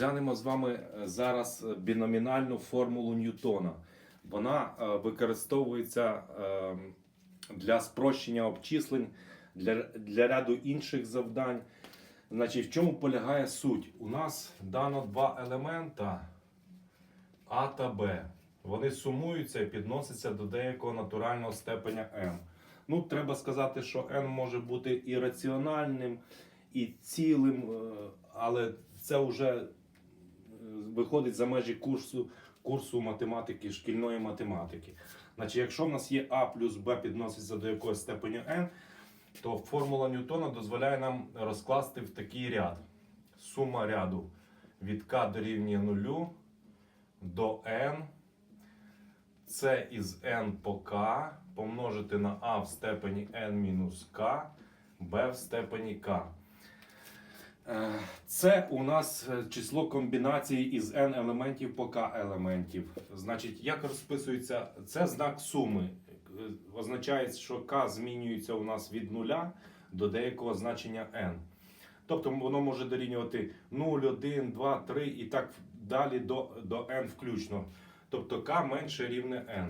Розглянемо з вами е, зараз е, біномінальну формулу Ньютона. Вона е, використовується е, для спрощення обчислень, для, для ряду інших завдань. Значить, в чому полягає суть? У нас дано два елемента А та Б. Вони сумуються і підносяться до деякого натурального степеня m. Ну, треба сказати, що n може бути і раціональним, і цілим, але це вже виходить за межі курсу, курсу математики, шкільної математики. Значить, якщо в нас є А плюс Б підноситься до якогось степеню n, то формула Ньютона дозволяє нам розкласти в такий ряд. Сума ряду від k дорівнює 0 до n. Це із n по k помножити на a в степені n мінус k, b в степені k. Е, Це у нас е, число комбінації із n елементів по k елементів. Значить, як розписується, це знак суми. Е, Означає, що k змінюється у нас від нуля до деякого значення n. Тобто воно може дорівнювати 0, 1, 2, 3 і так далі до, до n включно. Тобто k менше рівне n.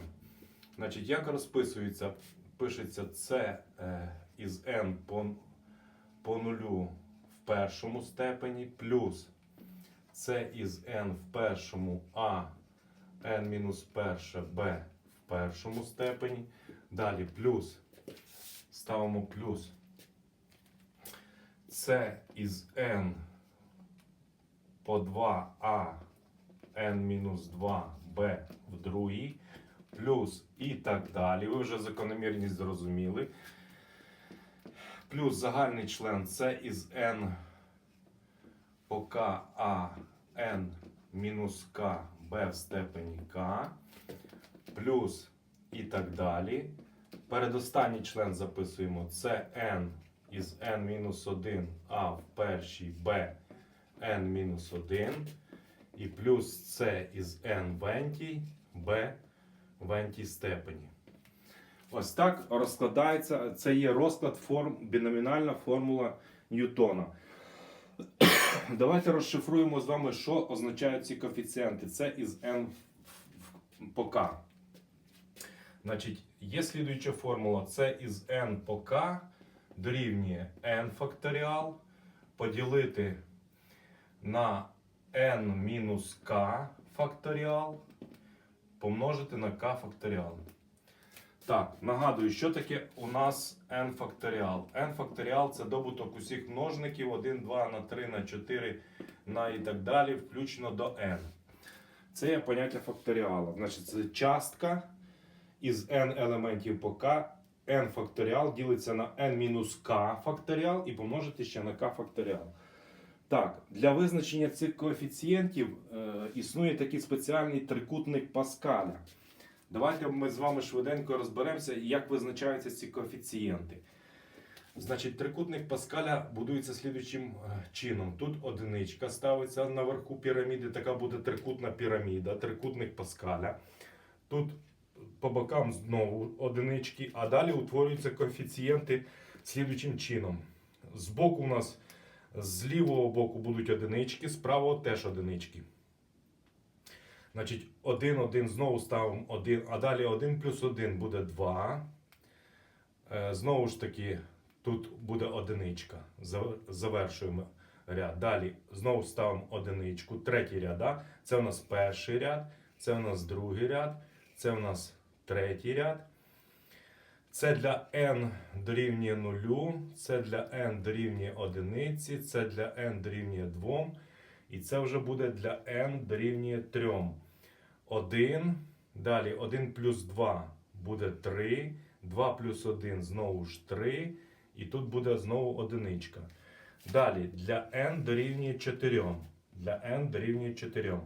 Значить, як розписується? Пишеться е, із n по, по нулю першому степені, плюс це із n в першому, а n мінус перше b в першому степені. Далі плюс. Ставимо плюс. Це із n по 2а n мінус 2b в другій, плюс і так далі. Ви вже закономірність зрозуміли. Плюс загальний член це із n по k а n мінус k b в степені k, плюс і так далі. Передостанній член записуємо це n із n мінус 1 а в першій b n мінус 1 і плюс це із n вентій b вентій степені. Ось так розкладається. Це є розклад форм, біномінальна формула Ньютона. Давайте розшифруємо з вами, що означають ці коефіцієнти. Це із n по k. Значить, є слідуюча формула. Це із n по k дорівнює n факторіал поділити на n мінус k факторіал помножити на k факторіал. Так, нагадую, що таке у нас n факторіал. n факторіал це добуток усіх множників 1, 2 на 3 на 4 на і так далі, включно до n. Це є поняття факторіалу. Значить, це частка із n елементів по k. n факторіал ділиться на n мінус k факторіал і помножити ще на k факторіал. Так, для визначення цих коефіцієнтів е, існує такий спеціальний трикутник Паскаля. Давайте ми з вами швиденько розберемося, як визначаються ці коефіцієнти. Значить, трикутник Паскаля будується слідуючим е, чином. Тут одиничка ставиться наверху піраміди, така буде трикутна піраміда, трикутник Паскаля. Тут по бокам знову одинички, а далі утворюються коефіцієнти слідуючим чином. Збоку у нас з лівого боку будуть одинички, з правого теж одинички. Значить, 1, 1 знову ставимо 1, а далі 1 плюс 1 буде 2. Е, Знову ж таки, тут буде одиничка. Завершуємо ряд. Далі знову ставимо одиничку. Третій ряд. Да? Це у нас перший ряд, це у нас другий ряд, це у нас третій ряд. Це для n дорівнює 0, це для n дорівнює 1, це для n дорівнює 2. І це вже буде для n дорівнює 3. 1. Далі 1 плюс 2 буде 3. 2 плюс 1 знову ж 3. І тут буде знову одиничка. Далі для n дорівнює 4. Для n дорівнює 4.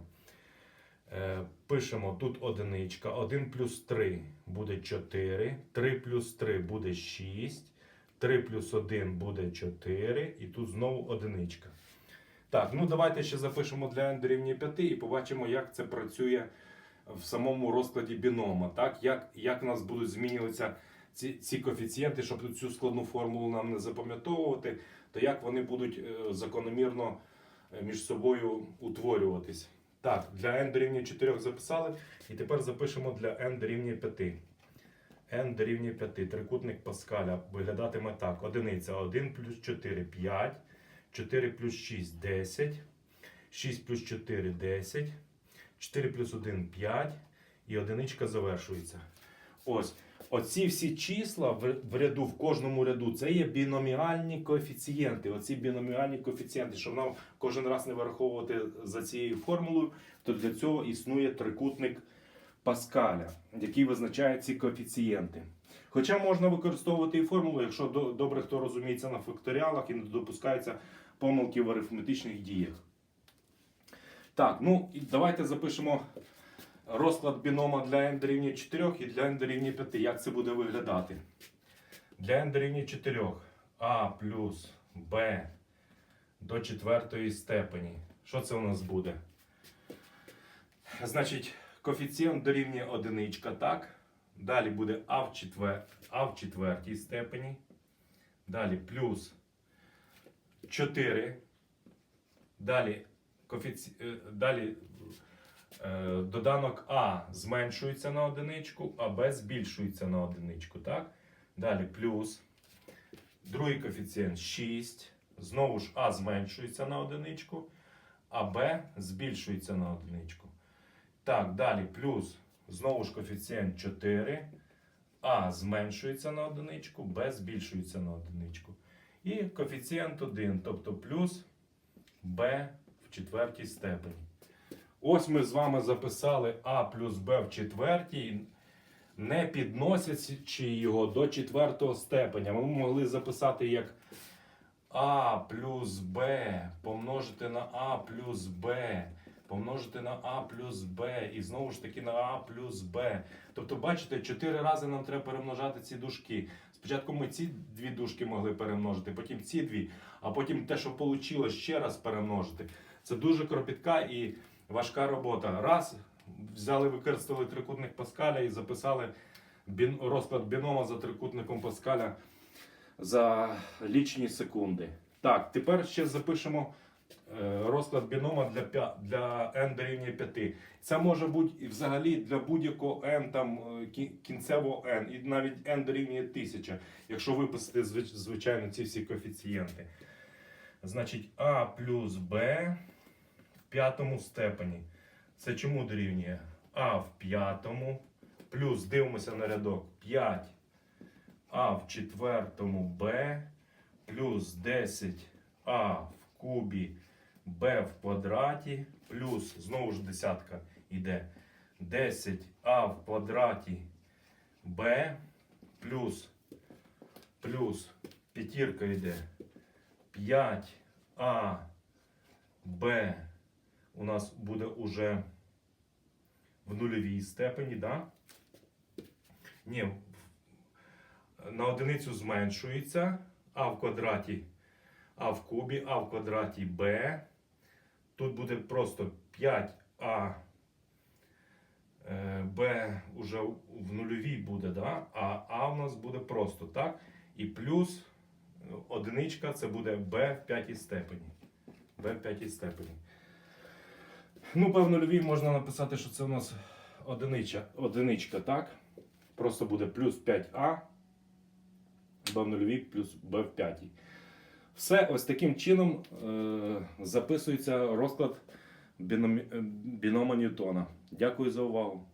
Е, пишемо тут одиничка. 1 плюс 3 буде 4. 3 плюс 3 буде 6. 3 плюс 1 буде 4. І тут знову одиничка. Так, ну давайте ще запишемо для n дорівнює 5 і побачимо, як це працює в самому розкладі бінома. Так? Як, як у нас будуть змінюватися ці, ці коефіцієнти, щоб цю складну формулу нам не запам'ятовувати, то як вони будуть е, закономірно е, між собою утворюватись. Так, для n дорівнює 4 записали. І тепер запишемо для n дорівнює 5. n дорівнює 5. Трикутник Паскаля виглядатиме так. Одиниця 1 плюс 4 5. 4 плюс 6 10. 6 плюс 4 10. 4 плюс 1 5. І одиничка завершується. Ось. Оці всі числа в, ряду, в кожному ряду, це є біноміальні коефіцієнти. Оці біноміальні коефіцієнти, щоб нам кожен раз не вираховувати за цією формулою, то для цього існує трикутник Паскаля, який визначає ці коефіцієнти. Хоча можна використовувати і формулу, якщо добре хто розуміється на факторіалах і не допускаються помилки в арифметичних діях. Так, ну і давайте запишемо розклад бінома для n дорівнює 4 і для n дорівнює 5. Як це буде виглядати? Для n дорівнює 4 а плюс b до четвертої степені. Що це у нас буде? Значить, коефіцієнт дорівнює одиничка, так? Далі буде а в, четвер... а в четвертій степені. Далі плюс 4. Далі, коефіці... е, далі е, доданок А зменшується на одиничку, а Б збільшується на одиничку. Так? Далі плюс. Другий коефіцієнт 6. Знову ж А зменшується на одиничку, а Б збільшується на одиничку. Так, далі плюс. Знову ж коефіцієнт 4. А зменшується на одиничку, Б збільшується на одиничку. І коефіцієнт 1, тобто плюс Б в четвертій степені. Ось ми з вами записали А плюс Б в четвертій, не підносячи його до четвертого степеня. Ми могли записати як А плюс Б помножити на А плюс Б, помножити на А плюс Б і знову ж таки на А плюс Б. Тобто, бачите, чотири рази нам треба перемножати ці дужки. Спочатку ми ці дві дужки могли перемножити, потім ці дві, а потім те, що вийшло, ще раз перемножити. Це дуже кропітка і важка робота. Раз, взяли, використали трикутник Паскаля і записали розклад бінома за трикутником Паскаля за лічні секунди. Так, тепер ще запишемо розклад бінома для, пя- для n дорівнює 5. Це може бути взагалі для будь-якого n там е, кінцевого n, і навіть n дорівнює 1000, якщо виписати звичайно ці всі коефіцієнти. Значить, a плюс b в п'ятому степені. Це чому дорівнює? А в п'ятому плюс дивимося на рядок 5 а в четвертому Б плюс 10а в кубі Б в квадраті плюс знову ж десятка йде 10а в квадраті Б плюс плюс п'ятірка йде 5а Б у нас буде уже в нульовій степені, да? Ні, на одиницю зменшується а в квадраті а в кубі, а в квадраті b. Тут буде просто 5а е, b уже в нульовій буде, да? а а в нас буде просто так. І плюс одиничка це буде b в п'ятій степені. b в п'ятій степені. Ну, певно, любій можна написати, що це у нас одинича, одиничка, так? Просто буде плюс 5а, b в нульовій плюс b в п'ятій. Все ось таким чином е, записується розклад е, бінома Ньютона. Дякую за увагу.